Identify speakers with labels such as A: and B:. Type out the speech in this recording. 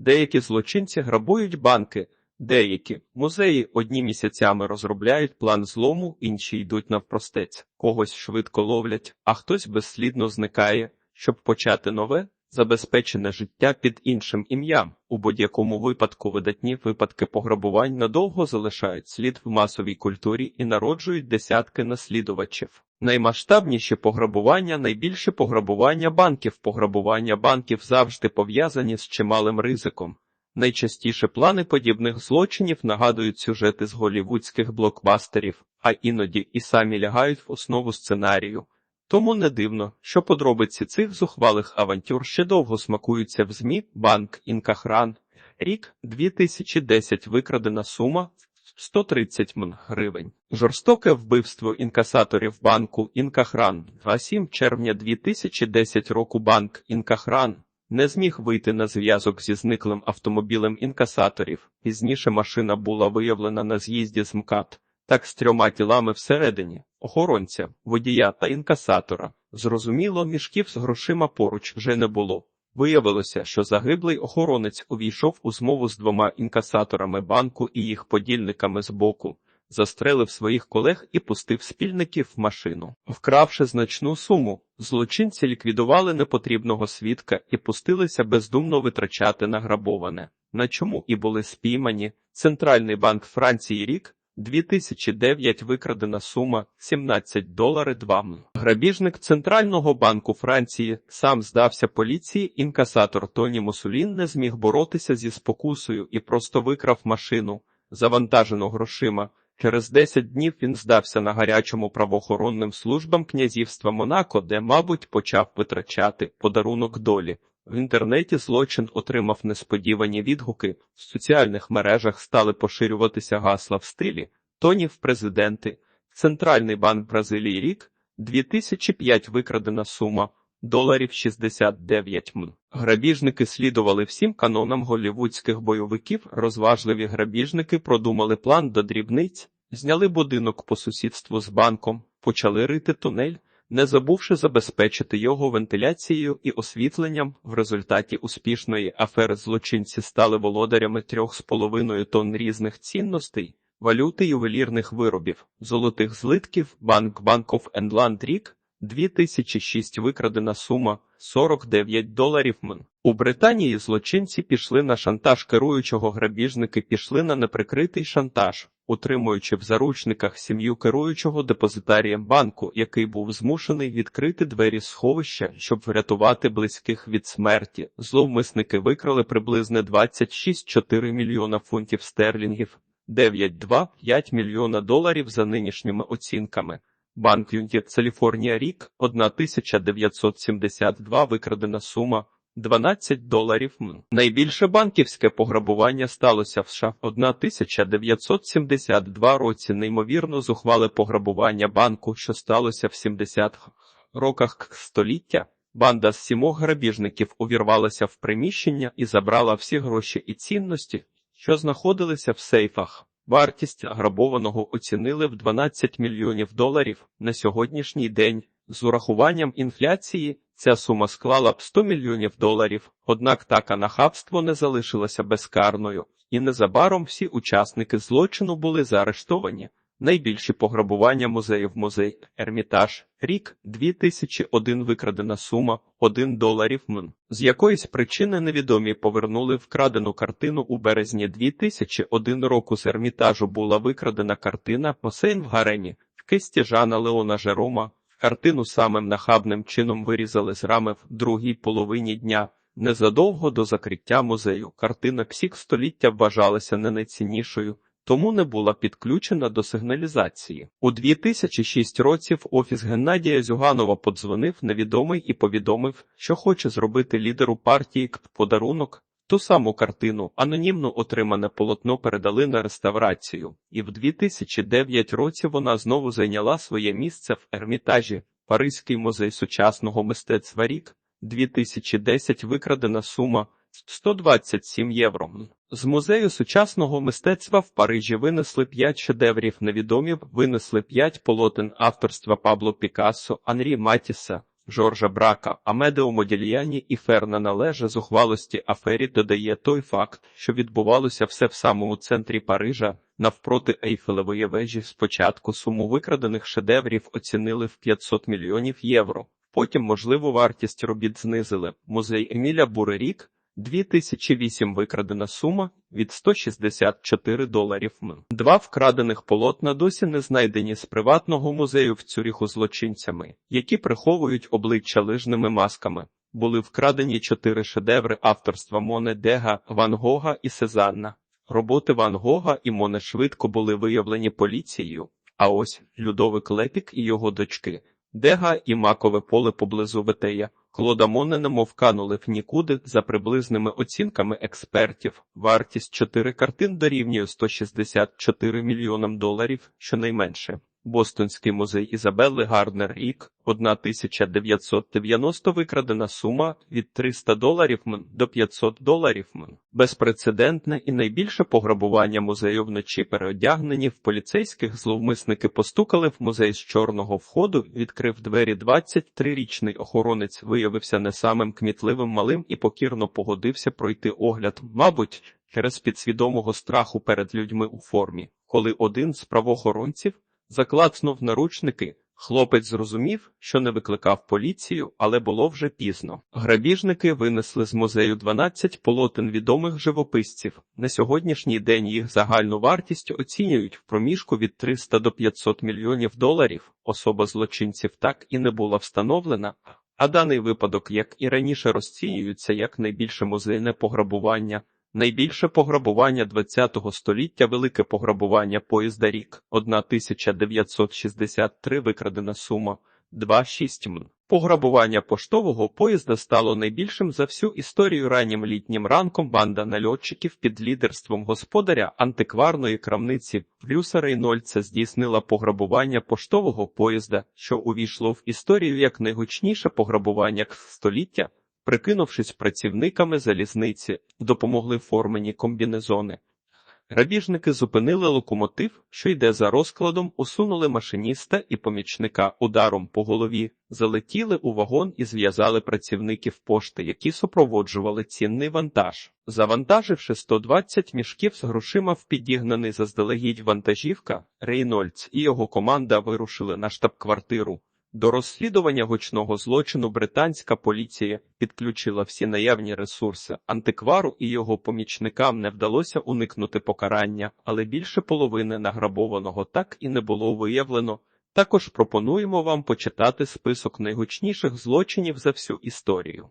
A: Деякі злочинці грабують банки, деякі музеї одні місяцями розробляють план злому, інші йдуть навпростець, когось швидко ловлять, а хтось безслідно зникає, щоб почати нове. Забезпечене життя під іншим ім'ям у будь-якому випадку видатні випадки пограбувань надовго залишають слід в масовій культурі і народжують десятки наслідувачів. Наймасштабніші пограбування, найбільше пограбування банків. Пограбування банків завжди пов'язані з чималим ризиком. Найчастіше плани подібних злочинів нагадують сюжети з голівудських блокбастерів, а іноді і самі лягають в основу сценарію. Тому не дивно, що подробиці цих зухвалих авантюр ще довго смакуються в ЗМІ Банк Інкахран. Рік 2010 викрадена сума 130 мн гривень. Жорстоке вбивство інкасаторів банку Інкахран. 27 червня 2010 року банк Інкахран не зміг вийти на зв'язок зі зниклим автомобілем інкасаторів. Пізніше машина була виявлена на з'їзді з МКАД. Так з трьома тілами всередині охоронця, водія та інкасатора. Зрозуміло, мішків з грошима поруч вже не було. Виявилося, що загиблий охоронець увійшов у змову з двома інкасаторами банку і їх подільниками з боку, застрелив своїх колег і пустив спільників в машину. Вкравши значну суму, злочинці ліквідували непотрібного свідка і пустилися бездумно витрачати награбоване. На чому і були спіймані Центральний банк Франції рік 2009 викрадена сума 17 долари 2 м. Грабіжник Центрального банку Франції сам здався поліції. Інкасатор Тоні Мусулін не зміг боротися зі спокусою і просто викрав машину, завантажену грошима. Через 10 днів він здався на гарячому правоохоронним службам князівства Монако, де, мабуть, почав витрачати подарунок долі. В інтернеті злочин отримав несподівані відгуки. В соціальних мережах стали поширюватися гасла в стилі Тоні в президенти, Центральний банк Бразилії рік 2005 викрадена сума доларів 69 м. Грабіжники слідували всім канонам голівудських бойовиків. Розважливі грабіжники продумали план до дрібниць, зняли будинок по сусідству з банком, почали рити тунель не забувши забезпечити його вентиляцією і освітленням, в результаті успішної афери злочинці стали володарями трьох з половиною тонн різних цінностей, валюти ювелірних виробів, золотих злитків, банк Банков Енланд рік, 2006 викрадена сума 49 доларів м. У Британії злочинці пішли на шантаж керуючого грабіжники пішли на неприкритий шантаж, утримуючи в заручниках сім'ю керуючого депозитарієм банку, який був змушений відкрити двері сховища, щоб врятувати близьких від смерті. Зловмисники викрали приблизно 26,4 мільйона фунтів стерлінгів, 9,2-5 мільйона доларів за нинішніми оцінками. Банк Юнітед Каліфорнія рік 1972 викрадена сума 12 доларів. м. Найбільше банківське пограбування сталося в США 1972 році. Неймовірно зухвале пограбування банку, що сталося в 70 роках століття. Банда з сімох грабіжників увірвалася в приміщення і забрала всі гроші і цінності, що знаходилися в сейфах. Вартість грабованого оцінили в 12 мільйонів доларів на сьогоднішній день. З урахуванням інфляції ця сума склала б 100 мільйонів доларів, однак таке нахабство не залишилося безкарною, і незабаром всі учасники злочину були заарештовані. Найбільші пограбування музеїв музей Ермітаж, рік 2001 викрадена сума 1 доларів м. З якоїсь причини невідомі повернули вкрадену картину у березні 2001 року. З Ермітажу була викрадена картина Посейн в Гарені в кисті Жана Леона Жерома. Картину самим нахабним чином вирізали з рами в другій половині дня. Незадовго до закриття музею картина Псік століття вважалася не найціннішою тому не була підключена до сигналізації. У 2006 році в офіс Геннадія Зюганова подзвонив невідомий і повідомив, що хоче зробити лідеру партії КП подарунок. Ту саму картину анонімно отримане полотно передали на реставрацію, і в 2009 році вона знову зайняла своє місце в Ермітажі, Паризький музей сучасного мистецтва рік, 2010 викрадена сума 127 євро. З музею сучасного мистецтва в Парижі винесли п'ять шедеврів невідомі, винесли п'ять полотен авторства Пабло Пікассо, Анрі Матіса, Жоржа Брака, Амедео Модільяні і Фернана Леже зухвалості афері додає той факт, що відбувалося все в самому центрі Парижа, навпроти Ейфелевої вежі. Спочатку суму викрадених шедеврів оцінили в 500 мільйонів євро. Потім, можливо, вартість робіт знизили. Музей Еміля Бурерік 2008 викрадена сума від 164 доларів. М. Два вкрадених полотна досі не знайдені з приватного музею в Цюріху злочинцями, які приховують обличчя лижними масками. Були вкрадені чотири шедеври авторства Моне Дега, Ван Гога і Сезанна. Роботи Ван Гога і Моне швидко були виявлені поліцією. А ось Людовик Лепік і його дочки Дега і макове поле поблизу Ветея. Клода Монена, канули в нікуди за приблизними оцінками експертів. Вартість чотири картин дорівнює 164 мільйонам доларів, щонайменше. Бостонський музей Ізабелли Гарднер рік 1990 викрадена сума від 300 доларів м до 500 доларів м. Безпрецедентне і найбільше пограбування музею вночі переодягнені в поліцейських зловмисники постукали в музей з чорного входу, відкрив двері 23-річний охоронець виявився не самим кмітливим малим і покірно погодився пройти огляд, мабуть, через підсвідомого страху перед людьми у формі, коли один з правоохоронців заклацнув наручники. Хлопець зрозумів, що не викликав поліцію, але було вже пізно. Грабіжники винесли з музею 12 полотен відомих живописців. На сьогоднішній день їх загальну вартість оцінюють в проміжку від 300 до 500 мільйонів доларів. Особа злочинців так і не була встановлена. А даний випадок, як і раніше, розцінюється як найбільше музейне пограбування. Найбільше пограбування ХХ століття велике пограбування поїзда рік 1963 викрадена сума 2,6 м. Пограбування поштового поїзда стало найбільшим за всю історію раннім літнім ранком банда нальотчиків під лідерством господаря антикварної крамниці Брюса Рейнольдса здійснила пограбування поштового поїзда, що увійшло в історію як найгучніше пограбування століття. Прикинувшись працівниками залізниці, допомогли формені комбінезони. Грабіжники зупинили локомотив, що йде за розкладом, усунули машиніста і помічника ударом по голові, залетіли у вагон і зв'язали працівників пошти, які супроводжували цінний вантаж. Завантаживши 120 мішків з грошима в підігнаний заздалегідь вантажівка, Рейнольдс і його команда вирушили на штаб-квартиру. До розслідування гучного злочину британська поліція підключила всі наявні ресурси. Антиквару і його помічникам не вдалося уникнути покарання, але більше половини награбованого так і не було виявлено. Також пропонуємо вам почитати список найгучніших злочинів за всю історію.